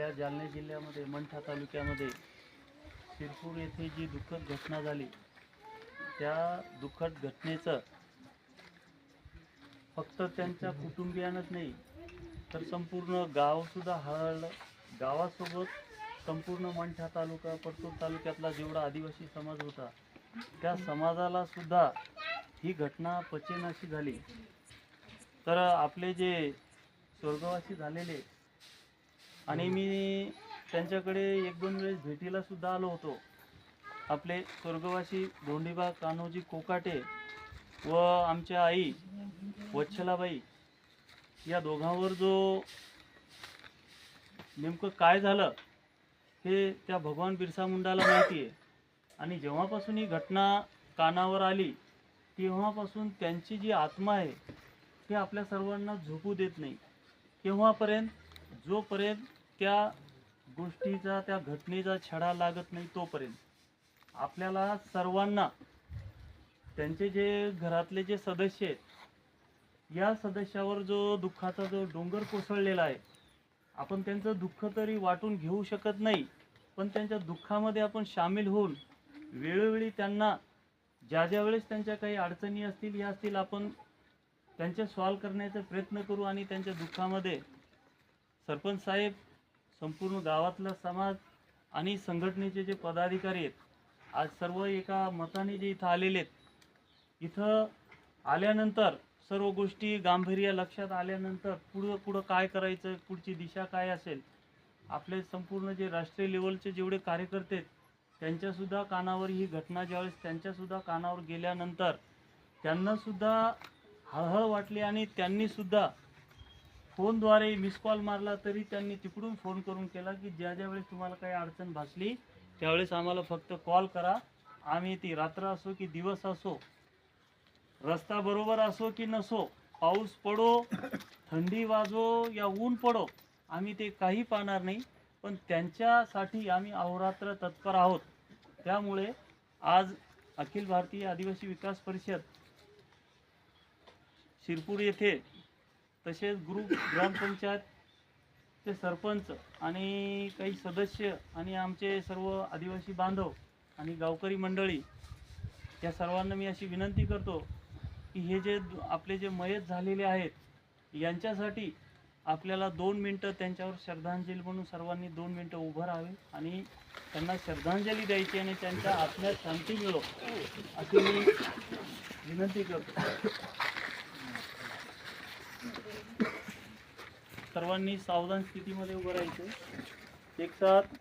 आपल्या जालना जिल्ह्यामध्ये मंठा तालुक्यामध्ये शिरपूर येथे जी दुःखद घटना झाली त्या दुःखद घटनेचं फक्त त्यांच्या कुटुंबियांनाच नाही तर संपूर्ण गावसुद्धा हळहळलं. गावासोबत संपूर्ण मंठा तालुका परतूर तालुक्यातला जेवढा आदिवासी समाज होता त्या समाजाला सुद्धा ही घटना पचेनाशी झाली. तर आपले जे स्वर्गवासी झालेले आणि मी त्यांच्याकडे एक दोन वेळेस भेटीला सुद्धा आलो होतो. आपले स्वर्गवासी धोंडीबा कान्होजी कोकाटे व आमच्या आई वच्छलाबाई या दोघांवर जो नेमकं काय झालं हे त्या भगवान बिरसा मुंडाला माहिती आहे. आणि जेव्हापासून ही घटना कानावर आली तेव्हापासून त्यांची जी आत्मा आहे ते आपल्या सर्वांना झोपू देत नाही. केव्हापर्यंत? जोपर्यंत त्या गोष्टीचा त्या घटनेचा छडा लागत नाही तोपर्यंत. आपल्याला सर्वांना त्यांचे जे घरातले जे सदस्य आहेत या सदस्यावर जो दुःखाचा जो डोंगर कोसळलेला आहे आपण त्यांचं दुःख तरी वाटून घेऊ शकत नाही पण त्यांच्या दुःखामध्ये आपण सामील होऊन वेळोवेळी त्यांना ज्या ज्या वेळेस त्यांच्या काही अडचणी असतील या असतील आपण त्यांचे सॉल्व करण्याचा प्रयत्न करू आणि त्यांच्या दुःखामध्ये सरपंच साहेब संपूर्ण गावातला समाज आणि संघटनेचे जे पदाधिकारी आहेत आज सर्व एका मताने जे इथं आलेले आहेत इथं आल्यानंतर सर्व गोष्टी गांभीर्य लक्षात आल्यानंतर पुढं पुढं काय करायचं पुढची दिशा काय असेल आपले संपूर्ण जे राष्ट्रीय लेवलचे जेवढे कार्यकर्ते आहेत त्यांच्यासुद्धा कानावर ही घटना ज्यावेळेस त्यांच्यासुद्धा कानावर गेल्यानंतर त्यांनासुद्धा हळहळ वाटली आणि त्यांनीसुद्धा फोनद्वारे मिस कॉल मारला तरी त्यांनी तिकडून फोन करून केला की ज्या ज्या वेळेस तुम्हाला काही अडचण भासली त्यावेळेस आम्हाला फक्त कॉल करा. आम्ही ती रात्र असो की दिवस असो रस्ता बरोबर असो की नसो पाऊस पडो थंडी वाजो या ऊन पडो आम्ही ते काही पाहणार नाही. पण त्यांच्यासाठी आम्ही अहोरात्र तत्पर आहोत. त्यामुळे आज अखिल भारतीय आदिवासी विकास परिषद शिरपूर येथे तसेच ग्रुप ग्रामपंचायतचे सरपंच आणि काही सदस्य आणि आमचे सर्व आदिवासी बांधव आणि गावकरी मंडळी या सर्वांना मी अशी विनंती करतो की हे जे आपले जे मयत झालेले आहेत यांच्यासाठी आपल्याला दोन मिनटं त्यांच्यावर श्रद्धांजली म्हणून सर्वांनी दोन मिनटं उभं राहावे आणि त्यांना श्रद्धांजली द्यायची आणि त्यांच्या आत्म्यात शांती मिळो अशी मी विनंती करतो. सर्वांनी सावधान स्थितीमध्ये उभं राहायचं. एक साथ